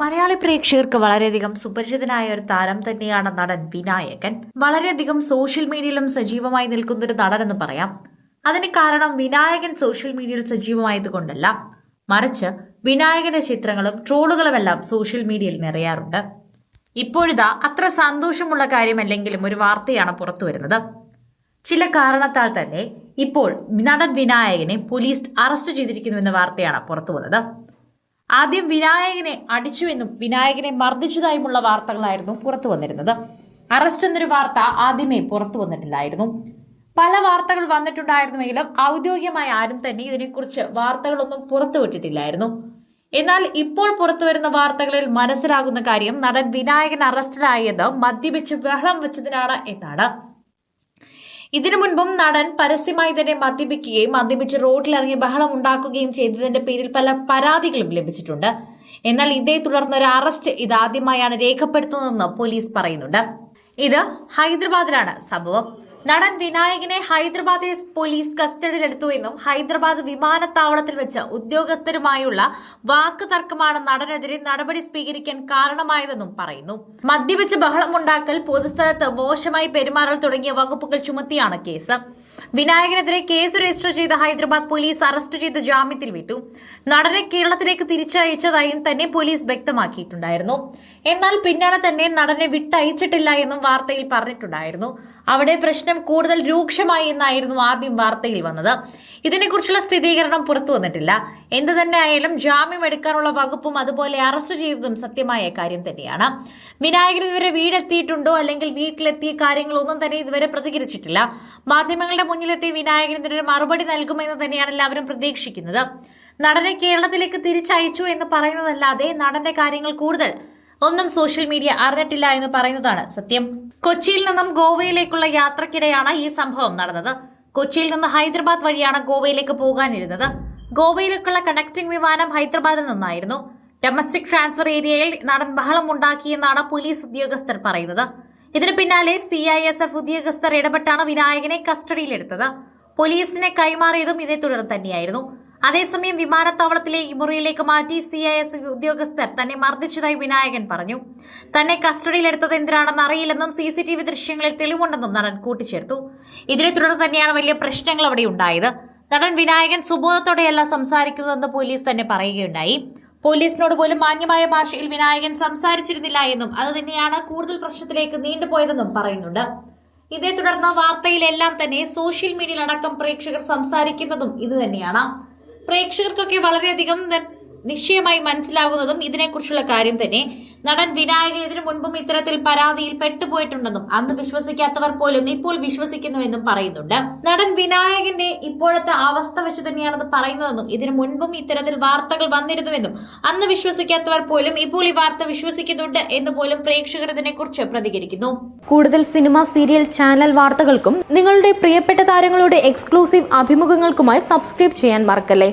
മലയാളി പ്രേക്ഷകർക്ക് വളരെയധികം സുപരിചിതനായ ഒരു താരം തന്നെയാണ് നടൻ വിനായകൻ. വളരെയധികം സോഷ്യൽ മീഡിയയിലും സജീവമായി നിൽക്കുന്ന ഒരു നടൻ എന്ന് പറയാം. അതിന് കാരണം വിനായകൻ സോഷ്യൽ മീഡിയയിൽ സജീവമായതുകൊണ്ടല്ല. മറിച്ച് വിനായകന്റെ ചിത്രങ്ങളും ട്രോളുകളും എല്ലാം സോഷ്യൽ മീഡിയയിൽ നിറയാറുണ്ട്. ഇപ്പോഴിതാ അത്ര സന്തോഷമുള്ള കാര്യമല്ലെങ്കിലും ഒരു വാർത്തയാണ് പുറത്തു വരുന്നത്. ചില കാരണത്താൽ തന്നെ ഇപ്പോൾ നടൻ വിനായകനെ പോലീസ് അറസ്റ്റ് ചെയ്തിരിക്കുന്നുവെന്ന വാർത്തയാണ് പുറത്തു വന്നത്. ആദ്യം വിനായകനെ അടിച്ചുവെന്നും വിനായകനെ മർദ്ദിച്ചതായുമുള്ള വാർത്തകളായിരുന്നു പുറത്തു വന്നിരുന്നത്. അറസ്റ്റ് എന്നൊരു വാർത്ത ആദ്യമേ പുറത്തു വന്നിട്ടില്ലായിരുന്നു. പല വാർത്തകൾ വന്നിട്ടുണ്ടായിരുന്നുവെങ്കിലും ഔദ്യോഗികമായി ആരും തന്നെ ഇതിനെക്കുറിച്ച് വാർത്തകളൊന്നും പുറത്തുവിട്ടിട്ടില്ലായിരുന്നു എന്നാൽ ഇപ്പോൾ പുറത്തു വരുന്ന വാർത്തകളിൽ മനസ്സിലാകുന്ന കാര്യം നടൻ വിനായകൻ അറസ്റ്റിലായത് മദ്യപിച്ച് ബഹളം വെച്ചതിനാണ് എന്നാണ്. ഇതിനു മുൻപും നടൻ പരസ്യമായി തന്നെ മദ്യപിക്കുകയും മദ്യപിച്ച് റോഡിലിറങ്ങി ബഹളം ഉണ്ടാക്കുകയും ചെയ്തതിന്റെ പേരിൽ പല പരാതികളും ലഭിച്ചിട്ടുണ്ട്. എന്നാൽ ഇതേ തുടർന്ന് ഒരു അറസ്റ്റ് ഇതാദ്യമായാണ് രേഖപ്പെടുത്തുന്നതെന്ന് പോലീസ് പറയുന്നുണ്ട്. ഇത് ഹൈദരാബാദിലാണ് സംഭവം. നടൻ വിനായകനെ ഹൈദരാബാദ് പോലീസ് കസ്റ്റഡിയിലെടുത്തു എന്നും ഹൈദരാബാദ് വിമാനത്താവളത്തിൽ വെച്ച് ഉദ്യോഗസ്ഥരുമായുള്ള വാക്ക് തർക്കമാണ് നടനെതിരെ നടപടി സ്വീകരിക്കാൻ കാരണമായതെന്നും പറയുന്നു. മദ്യപിച്ച് ബഹളമുണ്ടാക്കൽ പൊതുസ്ഥലത്ത് മോശമായി പെരുമാറൽ തുടങ്ങിയ വകുപ്പുകൾ ചുമത്തിയാണ് കേസ്. വിനായകനെതിരെ കേസ് രജിസ്റ്റർ ചെയ്ത ഹൈദരാബാദ് പോലീസ് അറസ്റ്റ് ചെയ്ത് ജാമ്യത്തിൽ വിട്ടു. നടനെ കേരളത്തിലേക്ക് തിരിച്ചയച്ചതായും തന്നെ പോലീസ് വ്യക്തമാക്കിയിട്ടുണ്ടായിരുന്നു. എന്നാൽ പിന്നാലെ തന്നെ നടനെ വിട്ടയച്ചിട്ടില്ല എന്നും വാർത്തയിൽ പറഞ്ഞിട്ടുണ്ടായിരുന്നു. അവിടെ പ്രശ്നം കൂടുതൽ രൂക്ഷമായി എന്നായിരുന്നു ആദ്യം വാർത്തയിൽ വന്നത്. ഇതിനെക്കുറിച്ചുള്ള സ്ഥിരീകരണം പുറത്തു വന്നിട്ടില്ല. എന്തു തന്നെ ആയാലും ജാമ്യം എടുക്കാനുള്ള വകുപ്പും അതുപോലെ അറസ്റ്റ് ചെയ്തതും സത്യമായ കാര്യം തന്നെയാണ്. വിനായകൻ ഇതുവരെ വീടെത്തിയിട്ടുണ്ടോ? അല്ലെങ്കിൽ വീട്ടിലെത്തിയ കാര്യങ്ങളൊന്നും തന്നെ ഇതുവരെ പ്രതികരിച്ചിട്ടില്ല. മാധ്യമങ്ങളുടെ മുന്നിലെത്തി വിനായകൻ ഇതിനൊരു മറുപടി നൽകുമെന്ന് തന്നെയാണ് എല്ലാവരും പ്രതീക്ഷിക്കുന്നത്. നടനെ കേരളത്തിലേക്ക് തിരിച്ചയച്ചു എന്ന് പറയുന്നതല്ലാതെ നടന്റെ കാര്യങ്ങൾ കൂടുതൽ ഒന്നും സോഷ്യൽ മീഡിയ അറിഞ്ഞിട്ടില്ല എന്ന് പറയുന്നതാണ് സത്യം. കൊച്ചിയിൽ നിന്നും ഗോവയിലേക്കുള്ള യാത്രക്കിടെയാണ് ഈ സംഭവം നടന്നത്. കൊച്ചിയിൽ നിന്ന് ഹൈദരാബാദ് വഴിയാണ് ഗോവയിലേക്ക് പോകാനിരുന്നത്. ഗോവയിലേക്കുള്ള കണക്ടിംഗ് വിമാനം ഹൈദരാബാദിൽ നിന്നായിരുന്നു. ഡൊമസ്റ്റിക് ട്രാൻസ്ഫർ ഏരിയയിൽ നടൻ ബഹളം ഉണ്ടാക്കിയെന്നാണ് പോലീസ് ഉദ്യോഗസ്ഥർ പറയുന്നത്. ഇതിനു പിന്നാലെ സി ഐ എസ് എഫ് ഉദ്യോഗസ്ഥർ ഇടപെട്ടാണ് വിനായകനെ കസ്റ്റഡിയിലെടുത്തത്. പോലീസിനെ കൈമാറിയതും ഇതേ തുടർന്ന് തന്നെയായിരുന്നു. അതേസമയം വിമാനത്താവളത്തിലെ ഇമുറിയിലേക്ക് മാറ്റി സി ഐ എസ് ഉദ്യോഗസ്ഥർ തന്നെ മർദ്ദിച്ചതായി വിനായകൻ പറഞ്ഞു. തന്നെ കസ്റ്റഡിയിലെടുത്തത് എന്തിനാണെന്ന് അറിയില്ലെന്നും സി സി ടി വി ദൃശ്യങ്ങളിൽ തെളിവുണ്ടെന്നും നടൻ കൂട്ടിച്ചേർത്തു. ഇതിനെ തുടർന്ന് തന്നെയാണ് വലിയ പ്രശ്നങ്ങൾ അവിടെ ഉണ്ടായത്. നടൻ വിനായകൻ സുബോധത്തോടെയല്ല സംസാരിക്കുന്നതെന്ന് പോലീസ് തന്നെ പറയുകയുണ്ടായി. പോലീസിനോട് പോലും മാന്യമായ ഭാഷയിൽ വിനായകൻ സംസാരിച്ചിരുന്നില്ല എന്നും അത് തന്നെയാണ് കൂടുതൽ പ്രശ്നത്തിലേക്ക് നീണ്ടുപോയതെന്നും പറയുന്നുണ്ട്. ഇതേ തുടർന്ന് വാർത്തയിലെല്ലാം തന്നെ സോഷ്യൽ മീഡിയയിലടക്കം പ്രേക്ഷകർ സംസാരിക്കുന്നതും ഇത് തന്നെയാണ്. പ്രേക്ഷകർക്കൊക്കെ വളരെയധികം നിശ്ചയമായി മനസ്സിലാകുന്നതും ഇതിനെക്കുറിച്ചുള്ള കാര്യം തന്നെ. നടൻ വിനായകൻ ഇതിനു മുൻപും ഇത്തരത്തിൽ പരാതിയിൽ പെട്ടുപോയിട്ടുണ്ടെന്നും അന്ന് വിശ്വസിക്കാത്തവർ പോലും ഇപ്പോൾ വിശ്വസിക്കുന്നുവെന്നും പറയുന്നുണ്ട്. നടൻ വിനായകന്റെ ഇപ്പോഴത്തെ അവസ്ഥ വെച്ച് തന്നെയാണത് പറയുന്നതെന്നും ഇതിനു മുൻപും ഇത്തരത്തിൽ വാർത്തകൾ വന്നിരുന്നുവെന്നും അന്ന് വിശ്വസിക്കാത്തവർ പോലും ഇപ്പോൾ ഈ വാർത്ത വിശ്വസിക്കുന്നുണ്ട് എന്ന് പോലും പ്രേക്ഷകർ ഇതിനെക്കുറിച്ച് പ്രതികരിക്കുന്നു. കൂടുതൽ സിനിമ സീരിയൽ ചാനൽ വാർത്തകൾക്കും നിങ്ങളുടെ പ്രിയപ്പെട്ട താരങ്ങളുടെ എക്സ്ക്ലൂസീവ് അഭിമുഖങ്ങൾക്കുമായി സബ്സ്ക്രൈബ് ചെയ്യാൻ മറക്കല്ലേ?